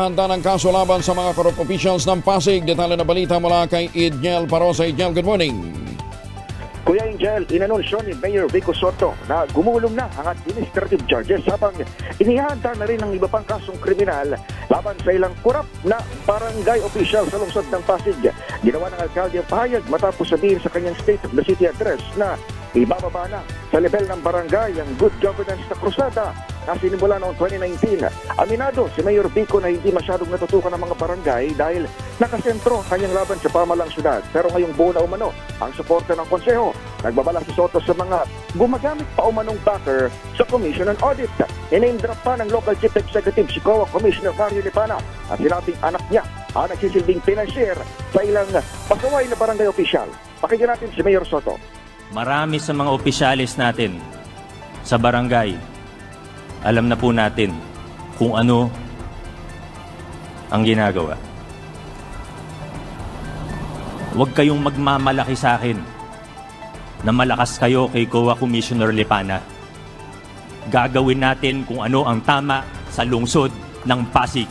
Handa ng kaso laban sa mga corrupt officials ng Pasig. Detalye na balita mula kay Idniel Parosa. Idniel, good morning. Kuya Angel, inanunsyo ni Mayor Vico Soto na gumulong na ang administrative charges habang inihanda na rin ang iba pang kasong kriminal laban sa ilang kurap na barangay official sa lungsod ng Pasig. Ginawa ng alkalde ang pahayag matapos sabihin sa kanyang State of the City address na ibababa na sa level ng barangay ang good governance na krusada na sinimula noong 2019. Aminado si Mayor Vico na hindi masyadong natutukan ng mga barangay dahil nakasentro ang kanyang laban sa pamalang syudad. Pero ngayong buo na umano ang suporta ng konseho. Nagbabala si Soto sa mga gumagamit pa umanong backer sa Commission on Audit. Iname drop pa ng local chief executive si COA Commissioner Mario Lipana at sinabing anak niya ang nagsisilbing financier sa ilang pasaway na barangay official. Pakinggan natin si Mayor Soto. Marami sa mga opisyalis natin sa barangay, alam na po natin kung ano ang ginagawa. Huwag kayong magmamalaki sa akin na malakas kayo kay COA Commissioner Lipana. Gagawin natin kung ano ang tama sa lungsod ng Pasig.